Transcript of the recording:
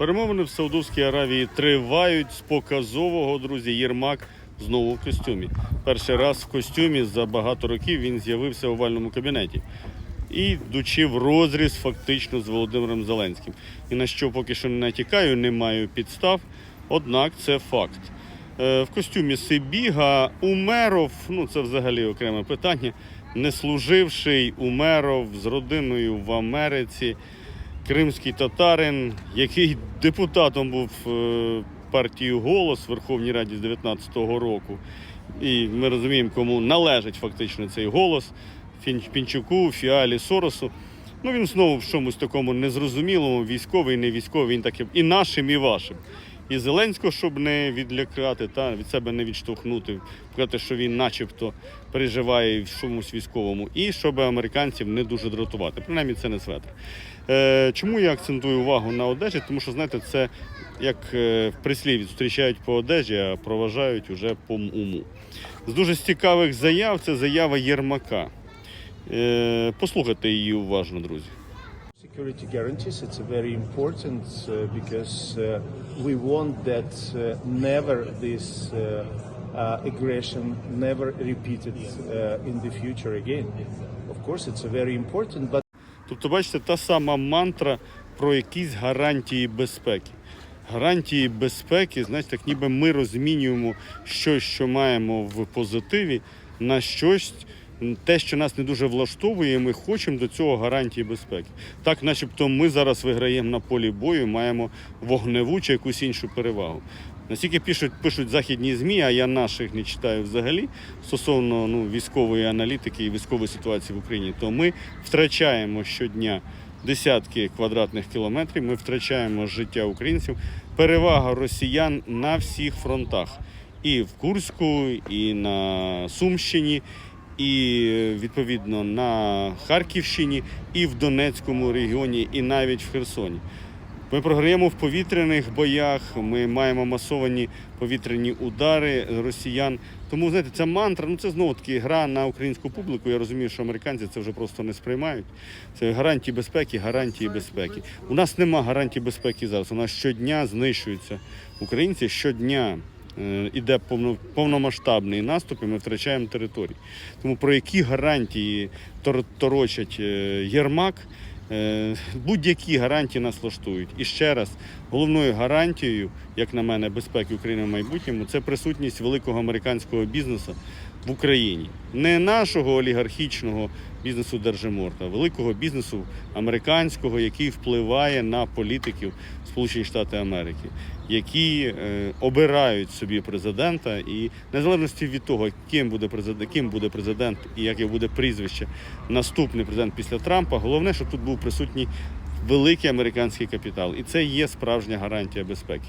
Перемовини в Саудовській Аравії тривають з показового, друзі, Єрмак знову в костюмі. Перший раз в костюмі за багато років він з'явився в овальному кабінеті. І йдучи в розріз фактично з Володимиром Зеленським. І на що поки що не натякаю, не маю підстав. Однак це факт. Е, В костюмі Сибіга Умеров, ну це взагалі окреме питання, не служивший Умеров з родиною в Америці, кримський татарин, який депутатом був е, партії Голос в Верховній Раді з 19-го року. І ми розуміємо, кому належить фактично цей голос Пінчуку, Фіалі, Соросу. Ну він знову в чомусь такому незрозумілому, військовий, не військовий, він таким і нашим, і вашим. І Зеленського, щоб не відлякати, та від себе не відштовхнути, сказати, що він начебто переживає в чомусь військовому, і щоб американців не дуже дратувати. Принаймні це не светр. Е, чому я акцентую увагу на одежі? Тому що, знаєте, це як е, в прислів'ї зустрічають по одежі, а проважають уже по уму. З дуже цікавих заяв це заява Єрмака. Е, послухайте її уважно, друзі. Security guarantees, it's very important uh, because uh, we want that uh, never this uh, uh, aggression never repeated uh, in the future again. Of course, it's very important, but Тобто, бачите, та сама мантра про якісь гарантії безпеки. Гарантії безпеки, знаєте, так ніби ми розмінюємо щось, що маємо в позитиві, на щось, те, що нас не дуже влаштовує, ми хочемо до цього гарантії безпеки. Так, начебто, ми зараз виграємо на полі бою, маємо вогневу чи якусь іншу перевагу. Наскільки пишуть, пишуть західні ЗМІ, а я наших не читаю взагалі стосовно ну, військової аналітики і військової ситуації в Україні, то ми втрачаємо щодня десятки квадратних кілометрів, ми втрачаємо життя українців. Перевага росіян на всіх фронтах. І в Курську, і на Сумщині, і відповідно на Харківщині, і в Донецькому регіоні, і навіть в Херсоні. Ми програємо в повітряних боях, ми маємо масовані повітряні удари росіян. Тому знаєте, ця мантра, ну це знову таки гра на українську публіку. Я розумію, що американці це вже просто не сприймають. Це гарантії безпеки, гарантії безпеки. У нас нема гарантій безпеки зараз. У нас щодня знищуються українці, щодня іде повно, повномасштабний наступ, і ми втрачаємо території. Тому про які гарантії тор- торочать е, Єрмак? Е, Будь-які гарантії нас влаштують. І ще раз, головною гарантією, як на мене, безпеки України в майбутньому, це присутність великого американського бізнесу в Україні. Не нашого олігархічного бізнесу Держиморта, а великого бізнесу американського, який впливає на політиків Сполучені Штати Америки, які е, обирають собі президента, і незалежності від того, ким буде президент, ким буде президент і яке буде прізвище наступний президент після Трампа, головне, щоб тут був присутній великий американський капітал, і це є справжня гарантія безпеки.